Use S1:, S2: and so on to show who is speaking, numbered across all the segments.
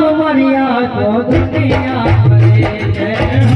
S1: મળ્યા તો દુનિયા કરે છે.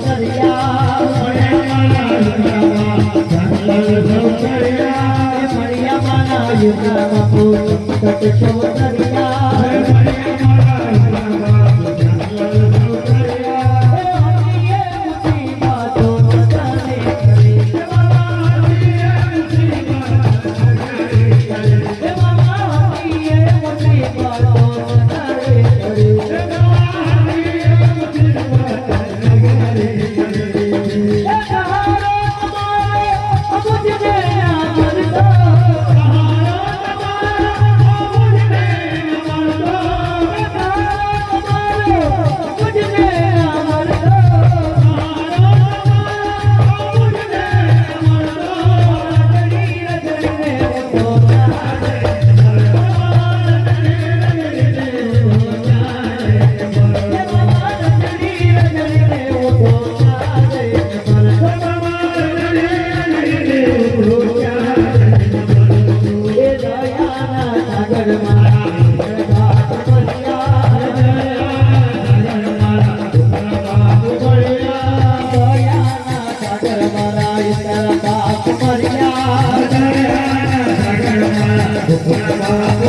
S1: સૌંદર્યા કે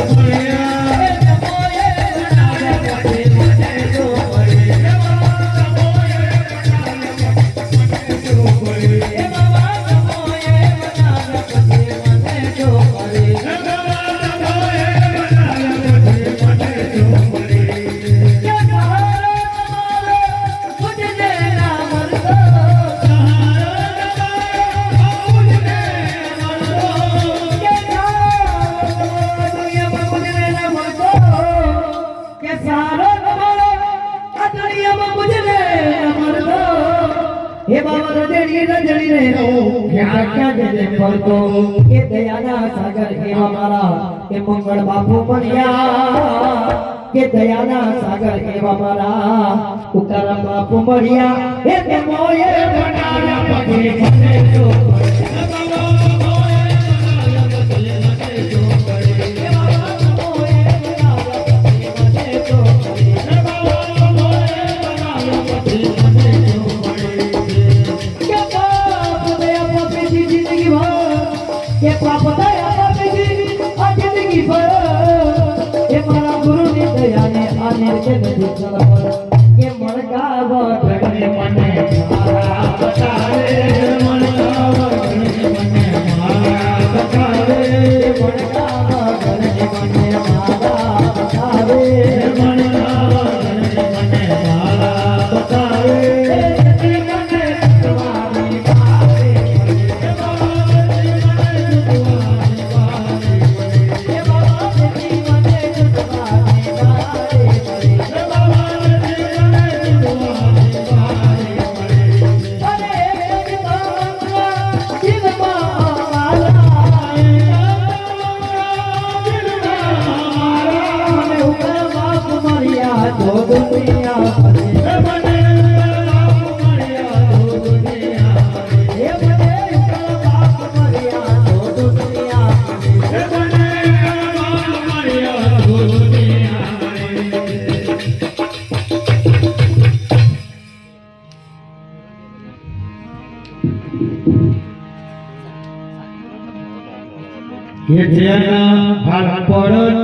S1: હે બાબા રજણી રજણી રે રો ક્યાં ક્યાં જજે ફરતો. કે દયાના સાગર, હે મારા કે મંગળ બાપુ મળ્યા. કે દયાના સાગર, હે મારા ઉતારા બાપુ મળ્યા. હે તે મોયે બનાવ્યા પગે. મને જો
S2: Thank you.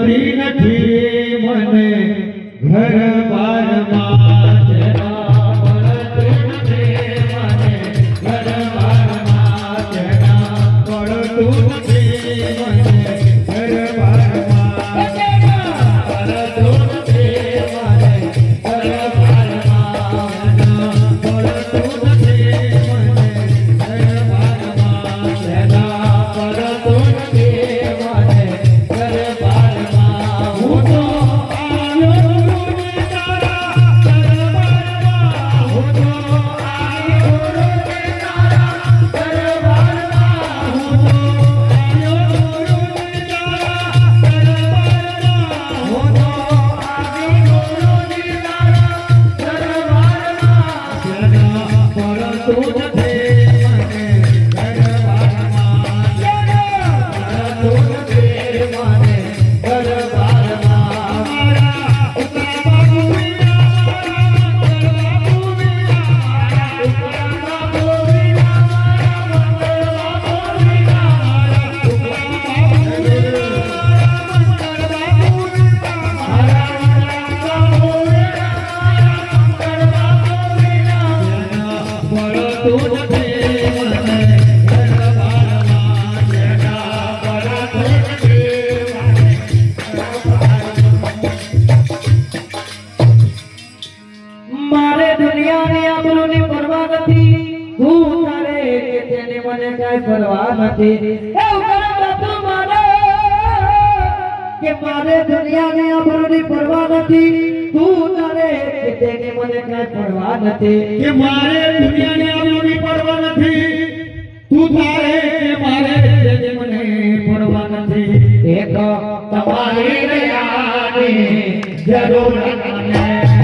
S2: ती સાથે કે મારે
S1: દુનિયાને આપણને પરવા નથી। તું તારે તેને મને કઈ પરવા નથી।
S2: કે મારે દુનિયાને આપણને પરવા નથી। તું તારે કે મારે તેને મને પરવા નથી।
S1: એક તમારી દયાની જરૂર નથી।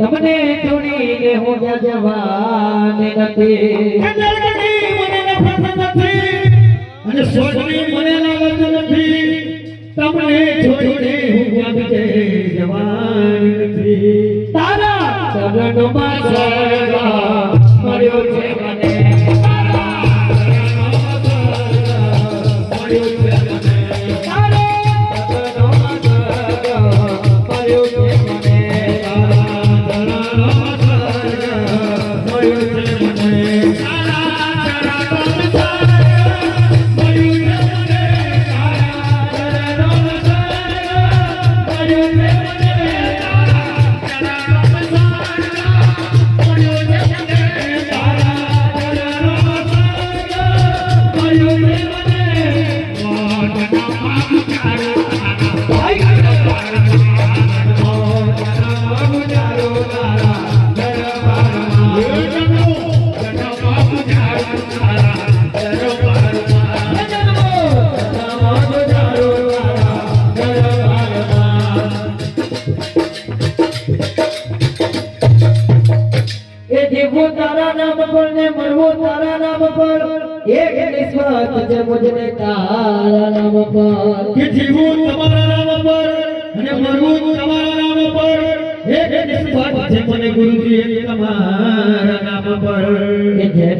S1: તમને છોડી કે હું જવાની નથી.
S2: અને સોચની મને લાગત નથી. તમને છોડી હું જવાની નથી.
S1: તારા
S2: Thank you.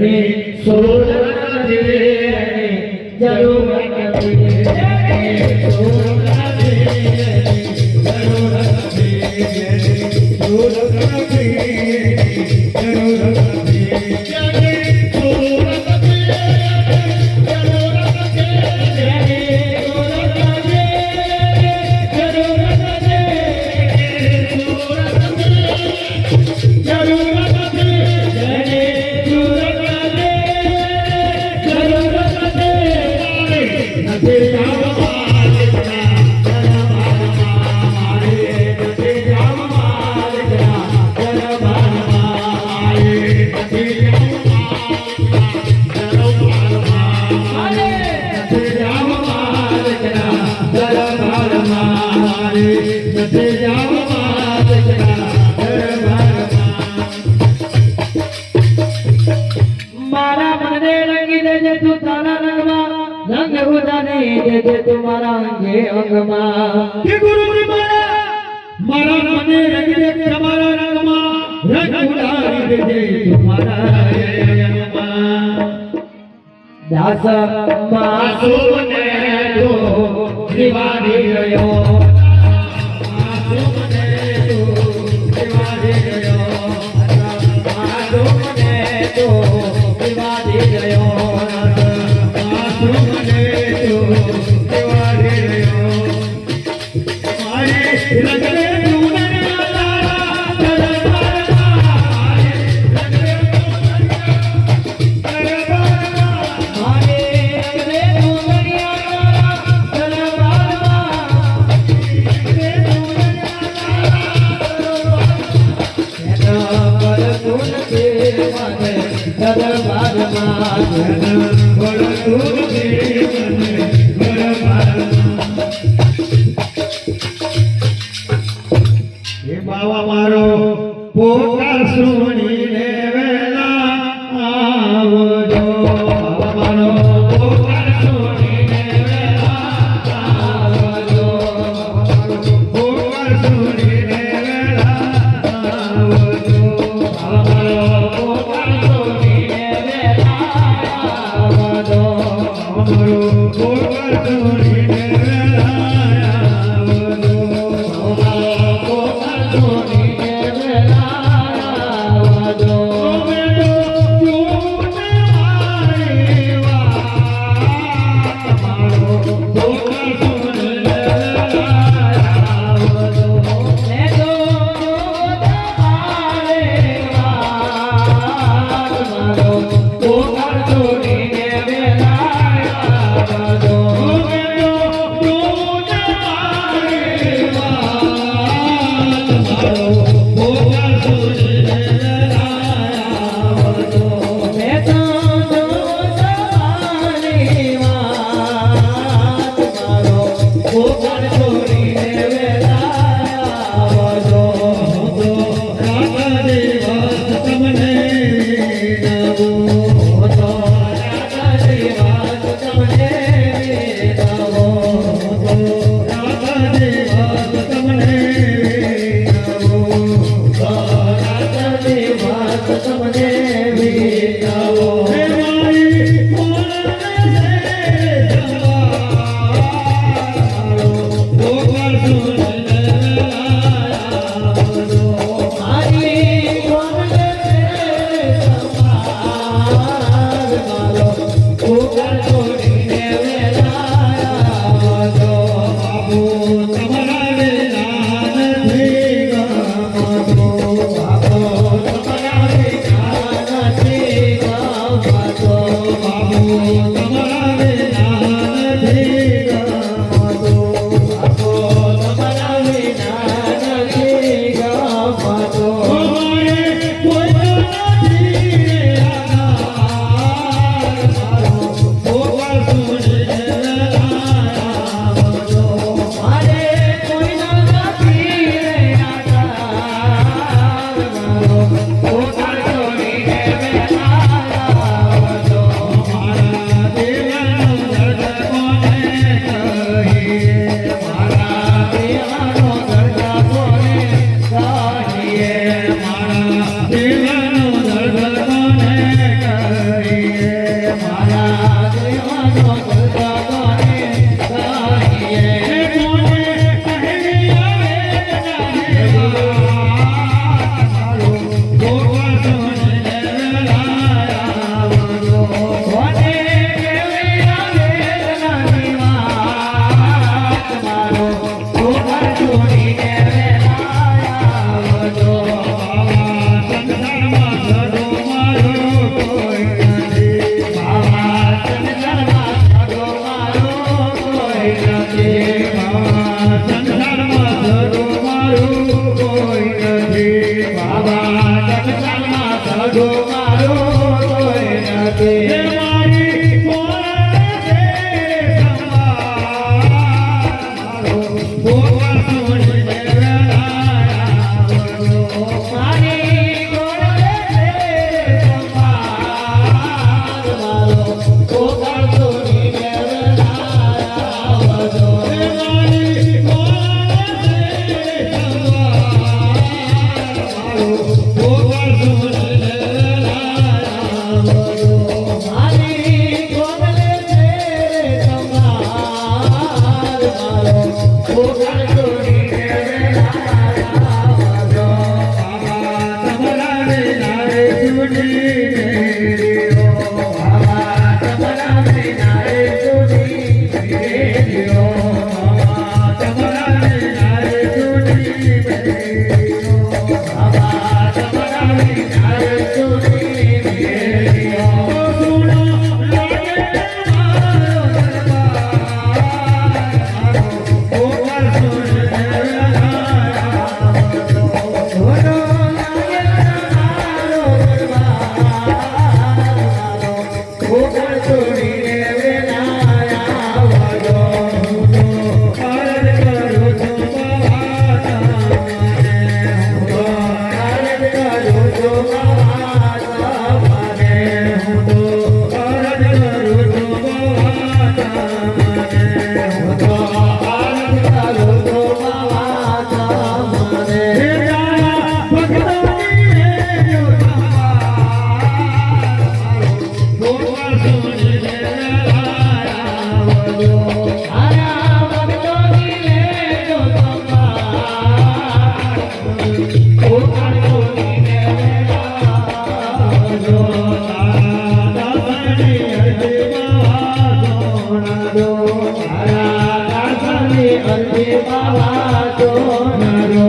S2: নবী મારા મને રંગી દેજે તું તારા રંગમાં. રંગ ઉદાને દેજે તું મારા અંગે અંગમાં.
S1: હે ગુરુજી મારા મારા મને રંગી દે તમારા રંગમાં. રંગ ઉડાવી દેજે મારા અંગમાં.
S2: દાસ માસુને તો
S1: દિવાની રહ્યો. Yeah. control. Thank
S2: you.